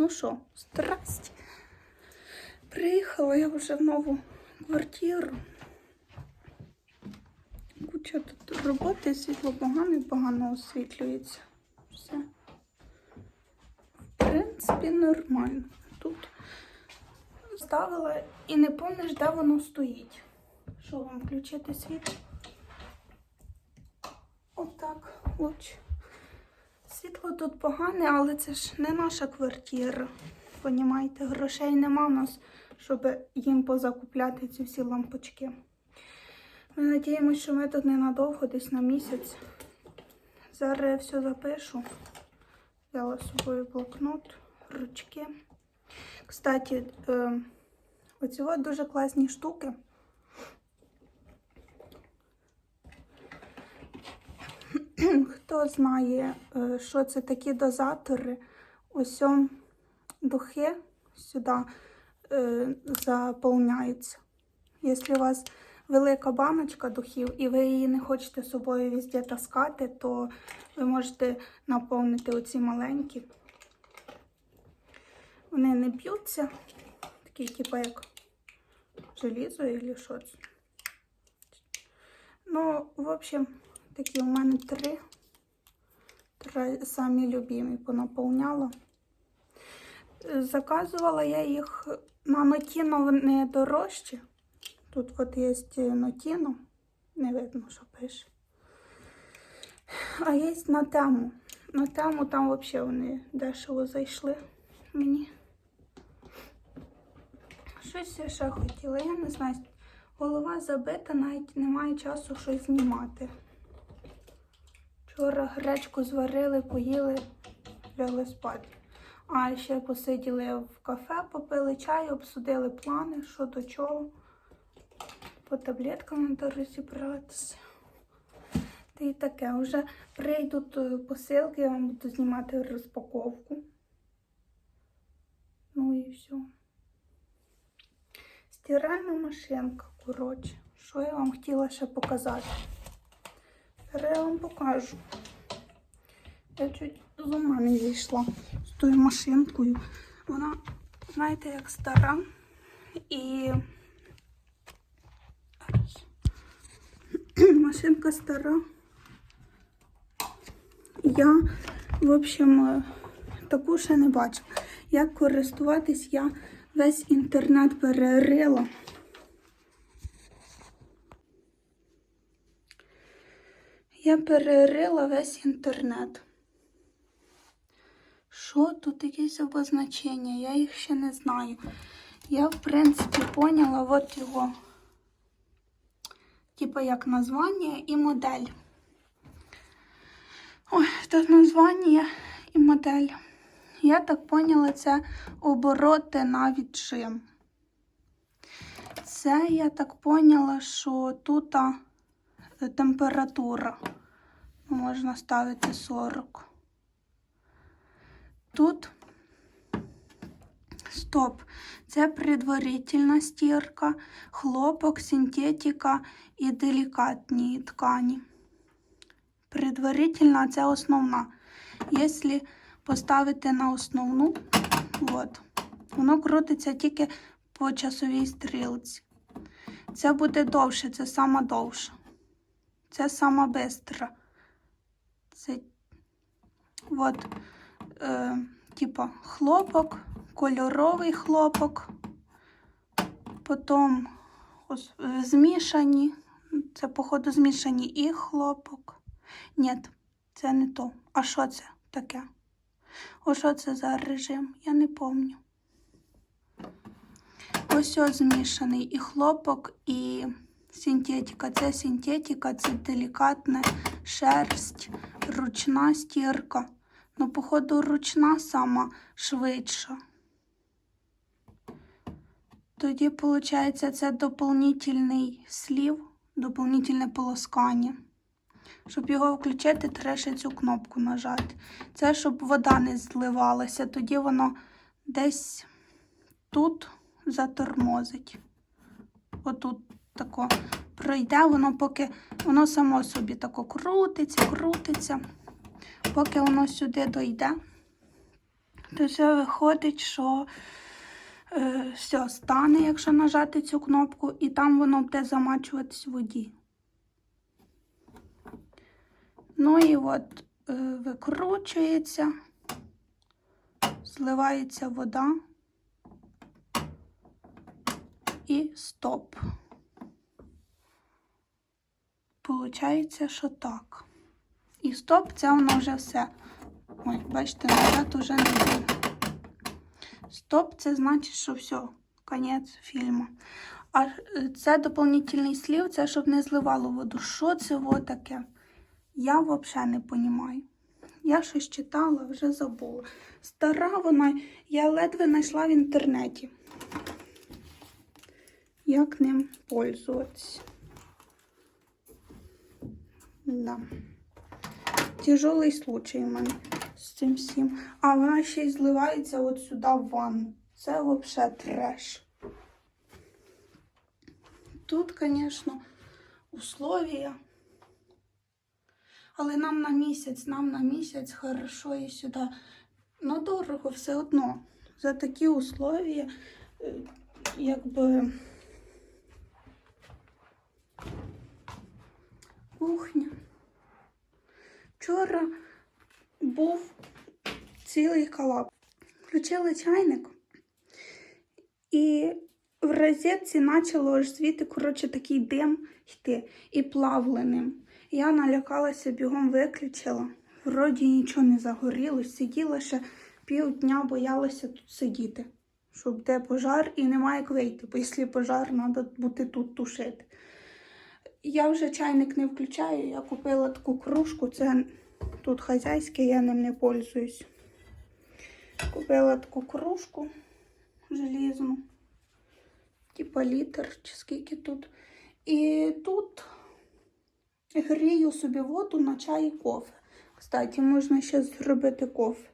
Ну що, страсть. Приїхала я вже в нову квартиру. Куча тут роботи, світло погане, погано освітлюється. Все. В принципі, нормально. Тут ставила і не помниш, де воно стоїть. Що вам включити світло? Отак, от. Світло тут погане, але це ж не наша квартира. Понімаєте, грошей нема в нас, щоб їм позакупляти ці всі лампочки. Ми надіємося, що ми тут ненадовго, десь на місяць. Зараз я все запишу. Взяла з собою блокнот, ручки. Кстати, е, оці от дуже класні штуки. Хто знає, е, що це такі дозатори, ось духи сюди е, заповняються. Якщо у вас велика баночка духів і ви її не хочете з собою везде таскати, то ви можете наповнити оці маленькі. Вони не б'ються, такі, типу, як желізо або що це. Ну, в общем, такі у мене три. Три самі любимі понаповняла. Заказувала я їх на Нотіно вони дорожчі. Тут от є Нотіно, не видно, що пише. А є на тему. На тему там взагалі вони дешево зайшли мені. Щось я ще хотіла, я не знаю. Голова забита, навіть немає часу щось знімати. Вчора гречку зварили, поїли, лягли спати. А ще посиділи в кафе, попили чай, обсудили плани, що до чого. По таблеткам треба розібратися. Та й таке. Вже прийдуть е, посилки, я вам буду знімати розпаковку. Ну і все. Стиральна машинка, коротше. Що я вам хотіла ще показати? Зараз я вам покажу. Я чуть з ума не зійшла з тою машинкою. Вона, знаєте, як стара. І машинка стара. Я, в общем, е, таку ще не бачила. Як користуватись, я весь інтернет перерила. Я перерила весь інтернет. Що тут якісь обозначення? Я їх ще не знаю. Я, в принципі, поняла от його, типа як названня і модель. Ой, тут названня і модель. Я так поняла, це обороти на віджим. Це я так поняла, що тут а, температура. Можна ставити 40. Тут стоп. Це предварительна стірка, хлопок, синтетика і делікатні ткані. Предварительна це основна. Якщо поставити на основну, от, воно крутиться тільки по часовій стрілці. Це буде довше, це сама довша. Це сама бистра. Це от, е, типа хлопок, кольоровий хлопок, потім ось, е, змішані. Це, походу, змішані і хлопок. Ні, це не то. А що це таке? О, що це за режим? Я не пам'ятаю. Ось ось змішаний і хлопок, і синтетика. Це синтетика, це делікатна шерсть, ручна стірка. Ну, походу, ручна сама швидша. Тоді, виходить, це доповнительний слів, доповнительне полоскання. Щоб його включити, треба цю кнопку нажати. Це щоб вода не зливалася, тоді воно десь тут затормозить. Отут тако пройде, воно поки воно само собі тако крутиться, крутиться. Поки воно сюди дойде, То це виходить, що е, все стане, якщо нажати цю кнопку, і там воно буде замачуватись в воді. Ну і от е, викручується, зливається вода і стоп. Получається, що так. І стоп, це воно вже все. Ой, бачите, назад уже не буде. Стоп, це значить, що все, конець фільму. А це доповнительний слів, це щоб не зливало воду. Що це таке? Я взагалі не розумію. Я щось читала, вже забула. Стара вона, я ледве знайшла в інтернеті. Як ним пользуватися. Да. Тяжелий случай у мене з цим всім. А вона ще й зливається от сюди в ванну. Це взагалі треш. Тут, звісно, условия. Але нам на місяць, нам на місяць хорошо і сюди. Ну, дорого все одно. За такі условия, якби кухня. Вчора був цілий колапс. Включили чайник, і в розетці почало аж звідти, коротше, такий дим йти і плавленим. Я налякалася, бігом виключила. Вроді нічого не загорілось, сиділа ще півдня, боялася тут сидіти, щоб де пожар і немає як вийти, бо якщо пожар, треба бути тут тушити. Я вже чайник не включаю, я купила таку кружку, це тут хазяйське, я ним не пользуюсь. Купила таку кружку желізну, типа літр чи скільки тут. І тут грію собі воду на чай і кофе. Кстати, можна ще зробити кофе.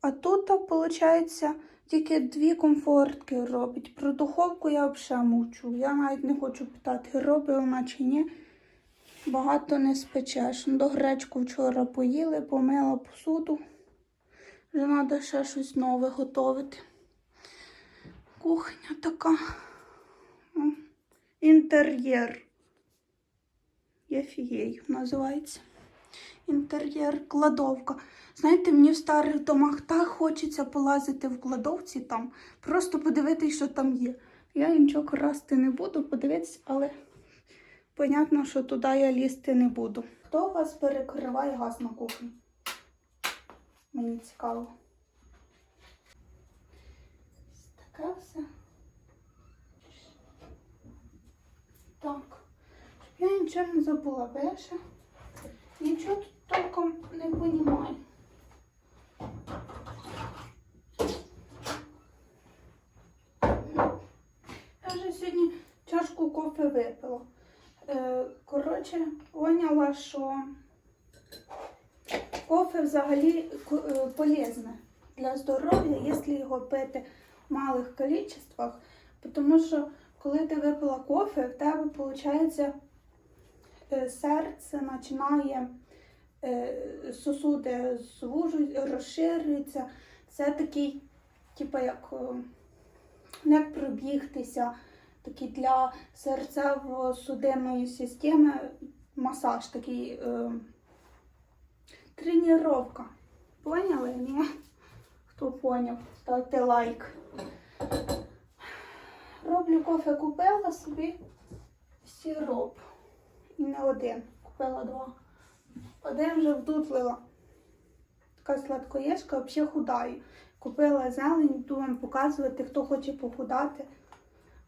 А тут, виходить, тільки дві комфортки робить. Про духовку я взагалі мовчу. Я навіть не хочу питати, робить вона чи ні. Багато не спечеш. До гречку вчора поїли, помила посуду. Вже треба ще щось нове готувати. Кухня така. Інтер'єр. Єфієй називається. Інтер'єр, кладовка. Знаєте, мені в старих домах так хочеться полазити в кладовці там, просто подивитися, що там є. Я нічого красти не буду, подивитися, але понятно, що туди я лізти не буду. Хто у вас перекриває газ на кухні? Мені цікаво. Таке все. Так. Я нічого не забула, я нічого тут толком не розумію. Я вже сьогодні чашку кофе випила. Е, коротше, поняла, що кофе взагалі е, полезне для здоров'я, якщо його пити в малих кількостях. Тому що коли ти випила кофе, в тебе виходить е, серце починає сосуди звужують, розширюються. Це такий, типу, як е, не пробігтися, такий для серцево-судинної системи масаж, такий е, тренування. Поняли? Ні? Хто поняв, ставте лайк. Роблю кофе, купила собі сироп. І не один. Купила два. Один вже вдутлила. Така сладкоєшка, взагалі худаю. Купила зелень, буду вам показувати, хто хоче похудати.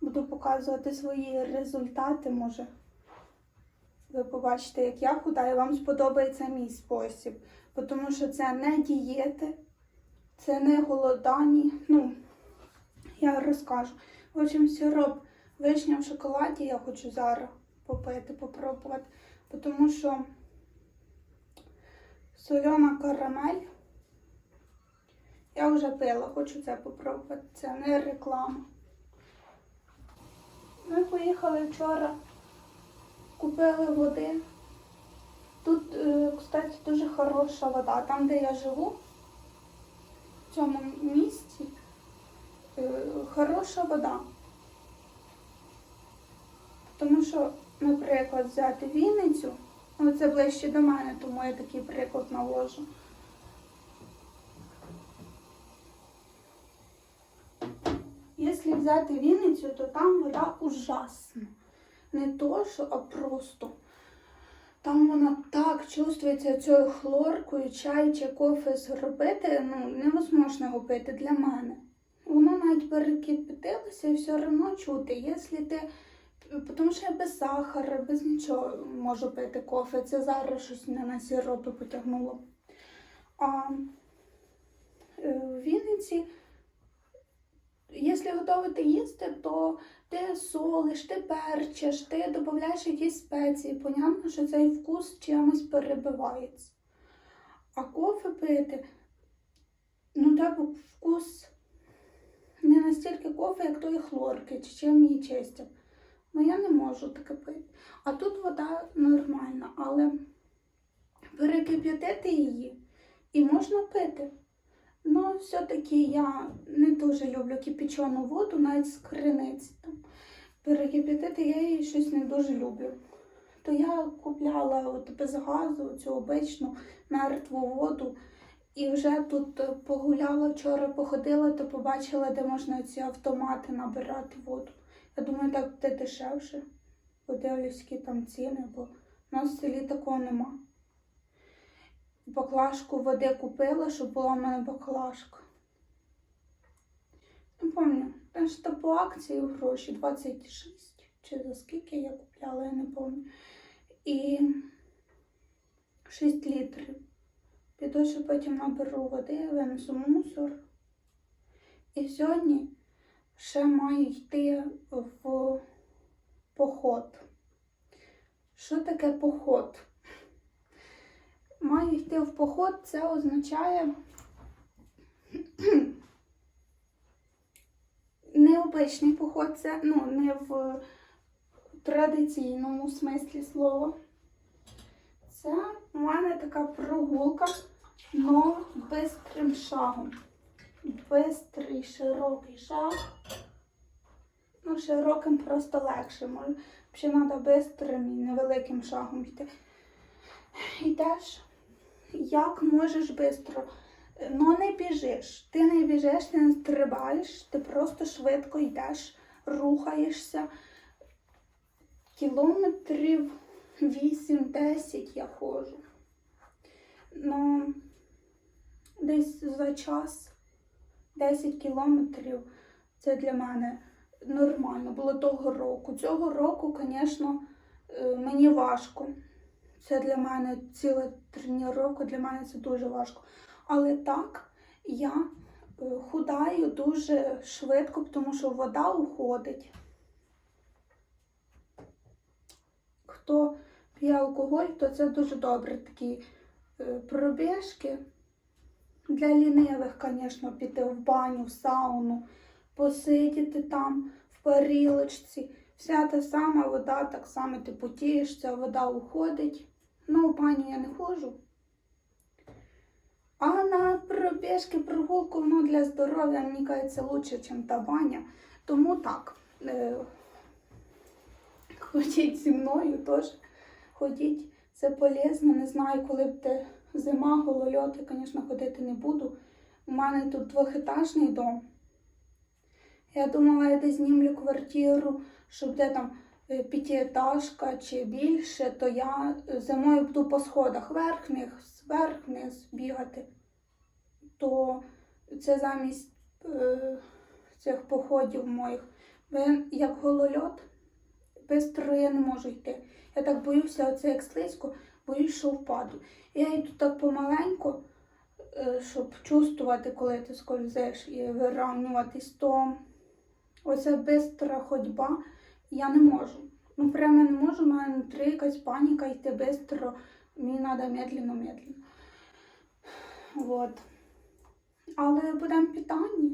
Буду показувати свої результати, може. Ви побачите, як я худаю, вам сподобається мій спосіб. Тому що це не дієти, це не голодані. Ну, я розкажу. В общем, сироп вишня в шоколаді я хочу зараз попити, попробувати. Тому що сольона карамель. Я вже пила, хочу це попробувати. Це не реклама. Ми поїхали вчора, купили води. Тут, е, кстати, дуже хороша вода. Там, де я живу, в цьому місці е, хороша вода. Тому що, наприклад, взяти Вінницю, ну це ближче до мене, тому я такий приклад навожу. Якщо взяти Вінницю, то там вода ужасна. Не то, що, а просто. Там вона так чувствується цією хлоркою, чай чи кофе зробити, ну, невозможно його пити для мене. Воно навіть перекипятилося і все одно чути. Якщо ти. Тому що я без сахара, без нічого можу пити кофе. Це зараз щось не на сиропи потягнуло. А е, в Вінниці, якщо готувати їсти, то ти солиш, ти перчиш, ти додаєш якісь спеції. Понятно, що цей вкус чимось перебивається. А кофе пити, ну так вкус не настільки кофе, як тої хлорки, чи чим її чистять. Ну я не можу таке пити. А тут вода нормальна, але перекип'ятити її і можна пити. Ну, все-таки я не дуже люблю кипячену воду, навіть з криниці. Там. Перекип'ятити я її щось не дуже люблю. То я купляла от без газу цю обичну мертву воду. І вже тут погуляла вчора, походила, то побачила, де можна ці автомати набирати воду. Я думаю, так буде дешевше. Подивлюсь, які там ціни, бо в нас в селі такого нема. Баклажку води купила, щоб була в мене баклажка. Не пам'ятаю, там по акції гроші 26. Чи за скільки я купляла, я не пам'ятаю. І 6 літрів. Піду ще потім наберу води, винесу мусор. І сьогодні ще маю йти в поход. Що таке поход? Маю йти в поход, це означає необичний поход, це ну, не в традиційному смислі слова. Це у мене така прогулка, но бистрим шагом. Бистрий, широкий шаг. Ну, широким просто легше. Ще треба бистрим і невеликим шагом йти. Йдеш, як можеш швидко. Ну не біжиш. Ти не біжиш, ти не стрибаєш, ти просто швидко йдеш, рухаєшся. Кілометрів 8-10 я ходжу. Ну, десь за час 10 кілометрів це для мене нормально. Було того року. Цього року, звісно, е, мені важко. Це для мене ціла тренування, для мене це дуже важко. Але так, я е, худаю дуже швидко, тому що вода уходить. Хто п'є алкоголь, то це дуже добре такі е, пробіжки. Для лінивих, звісно, піти в баню, в сауну, посидіти там в парілочці. Вся та сама вода, так само ти потієшся, вода уходить. Ну, в баню я не ходжу. А на пробіжки, прогулку, ну, для здоров'я, мені кажеться, лучше, ніж та баня. Тому так. Е, ходіть зі мною теж. Ходіть, це полезно. Не знаю, коли буде зима, голольот, я, звісно, ходити не буду. У мене тут двохетажний дом. Я думала, я десь знімлю квартиру, щоб де там е, п'ятиэтажка чи більше, то я зимою буду по сходах верхніх, зверх-вниз бігати. То це замість е, цих походів моїх. Бо як голольот, бистро я не можу йти. Я так боюся, оце як слизько, що впаду. Я йду так помаленьку, е, щоб чувствувати, коли ти скользиш і вирівнюватись, то оця бистра ходьба я не можу. Ну, прямо не можу, у мене внутрі якась паніка йти бистро, мені треба медленно-медленно. Вот. Але будемо питання.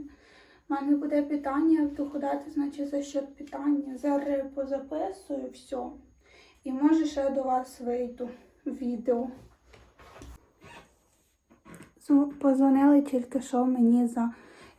У мене буде питання, то ходити, значить, за счет питання. Зараз позаписую все. І може ще до вас вийду відео. Позвонили тільки що мені за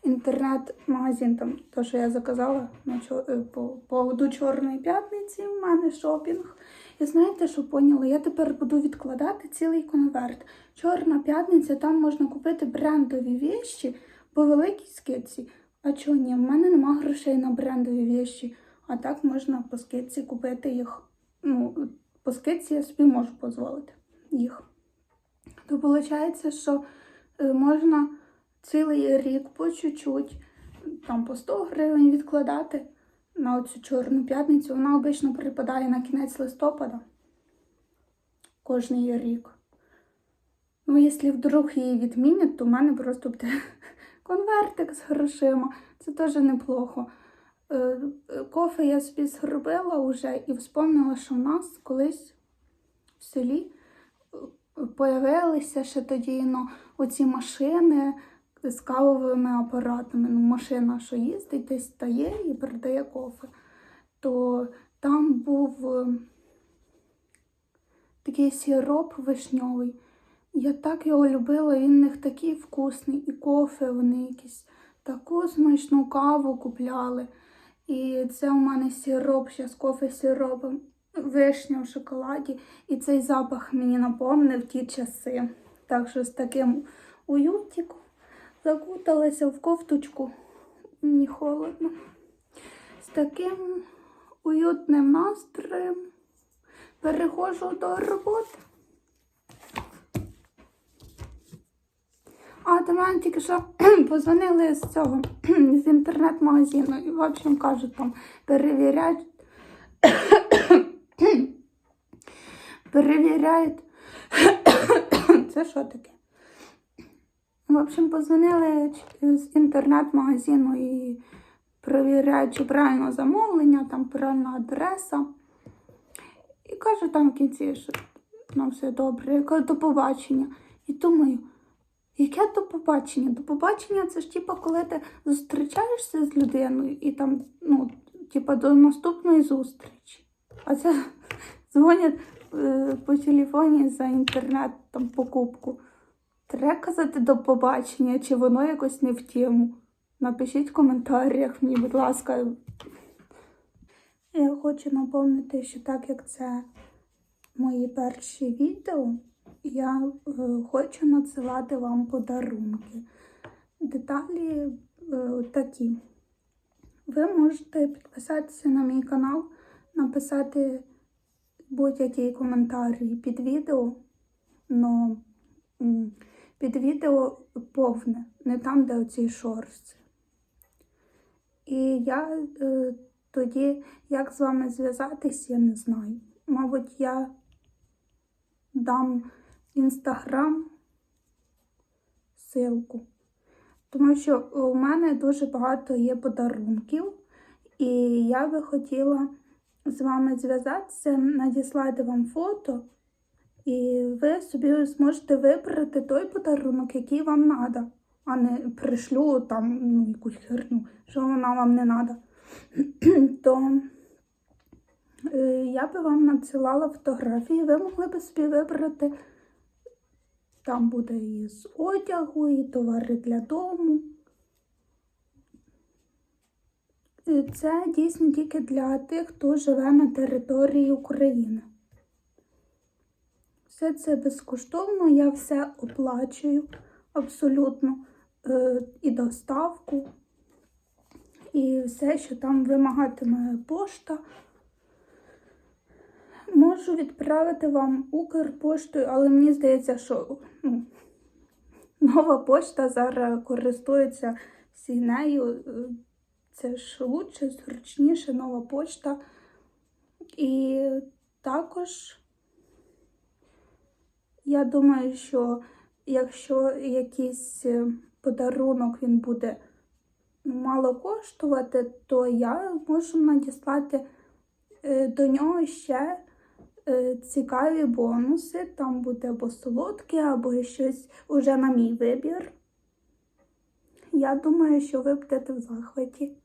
інтернет-магазин, там то, що я заказала на е, по поводу Чорної п'ятниці. У мене шопінг. І знаєте, що поняла? Я тепер буду відкладати цілий конверт. Чорна п'ятниця, там можна купити брендові віші по великій скидці. А чого ні? В мене нема грошей на брендові віші. А так можна по скидці купити їх. Ну, по скидці я собі можу дозволити їх. То виходить, що е, можна цілий рік по чуть-чуть, там по 100 гривень відкладати на оцю чорну п'ятницю. Вона обично припадає на кінець листопада кожний рік. Ну, якщо вдруг її відмінять, то в мене просто буде конвертик з грошима. Це теж неплохо. Е, е, Кофе я собі зробила вже і вспомнила, що в нас колись в селі е, появилися ще тоді ну, оці машини з кавовими апаратами. Ну, машина, що їздить, десь стає і продає кофе. То там був такий сироп вишньовий. Я так його любила, він в них такий вкусний, і кофе вони якісь таку смачну каву купляли. І це у мене сироп, ще з кофе сиропом, вишня в шоколаді. І цей запах мені напомнив ті часи. Так що з таким уютиком закуталася в кофточку. Мені холодно. З таким уютним настроєм переходжу до роботи. А до мене тільки що позвонили з цього з інтернет-магазину і в общем кажуть там перевіряють. перевіряють. Це що таке? В общем, позвонили з інтернет-магазину і перевіряють, чи правильно замовлення, там правильна адреса. І кажу там в кінці, що ну, все добре. До побачення. І думаю, яке до побачення? До побачення це ж типа, коли ти зустрічаєшся з людиною і там, ну, типа, до наступної зустрічі. А це дзвонять е, по телефоні за інтернет там покупку. Треба казати до побачення, чи воно якось не в тему. Напишіть в коментарях мені, будь ласка. Я хочу напомнити, що так як це мої перші відео, я е, хочу надсилати вам подарунки. Деталі е, такі. Ви можете підписатися на мій канал, написати будь-який коментарі під відео, но під відео повне, не там, де оці шорсти. І я е, тоді, як з вами зв'язатись, я не знаю. Мабуть, я дам інстаграм ссылку. Тому що у мене дуже багато є подарунків, і я би хотіла з вами зв'язатися, надіслати вам фото, і ви собі зможете вибрати той подарунок, який вам треба, а не пришлю там ну, якусь херню, що вона вам не треба. То е, я би вам надсилала фотографії, ви могли б собі вибрати. Там буде і з одягу, і товари для дому. І Це дійсно тільки для тих, хто живе на території України. Все це безкоштовно, я все оплачую абсолютно е, і доставку, і все, що там вимагатиме пошта. Можу відправити вам Укрпоштою, але мені здається, що ну, нова пошта зараз користується всі нею. Це ж лучше, зручніше нова пошта. І також я думаю, що якщо якийсь е, подарунок він буде мало коштувати, то я можу надіслати е, до нього ще цікаві бонуси. Там буде або солодке, або щось уже на мій вибір. Я думаю, що ви будете в захваті.